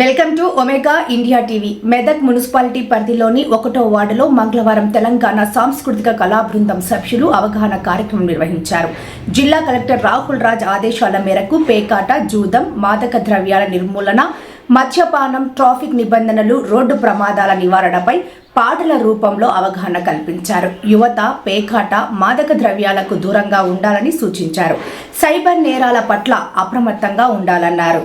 Welcome to Omega India TV. Medak municipality పరిధిలోని ఒకటో వార్డులో మంగళవారం తెలంగాణ సాంస్కృతిక కళా బృందం సభ్యులు అవగాహన కార్యక్రమం నిర్వహించారు. జిల్లా కలెక్టర్ రాహుల్ రాజ్ ఆదేశాల మేరకు పేకాట జూదం మాదక ద్రవ్యాల నిర్మూలన మద్యపానం ట్రాఫిక్ నిబంధనలు రోడ్డు ప్రమాదాల నివారణపై పాటల రూపంలో అవగాహన కల్పించారు. యువత పేకాట మాదక ద్రవ్యాలకు దూరంగా ఉండాలని సూచించారు. సైబర్ నేరాల పట్ల అప్రమత్తంగా ఉండాలన్నారు.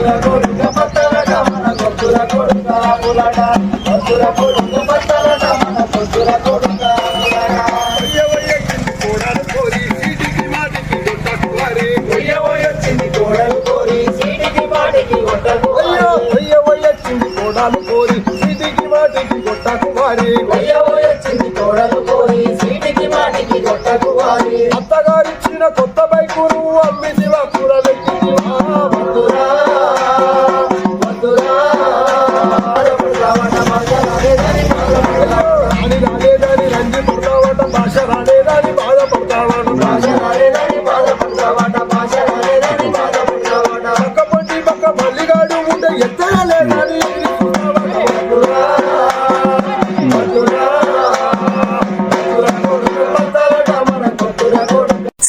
మధుర కొడుక పచ్చలట మన పొద్దుర కొడుక కులట మధుర కొడుక పచ్చలట మన పొద్దుర కొడుక కోడలు కోరి సీటికి మాటికి గుట్టకు వారి వచ్చింది కోడలు కోరి సీటికి మాటికి కొట్టకు వారి అయ్యో వచ్చింది కోడలు కోరి సీటికి మాటికి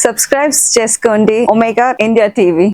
సబ్స్క్రైబ్ చేసుకోండి. Omega India TV.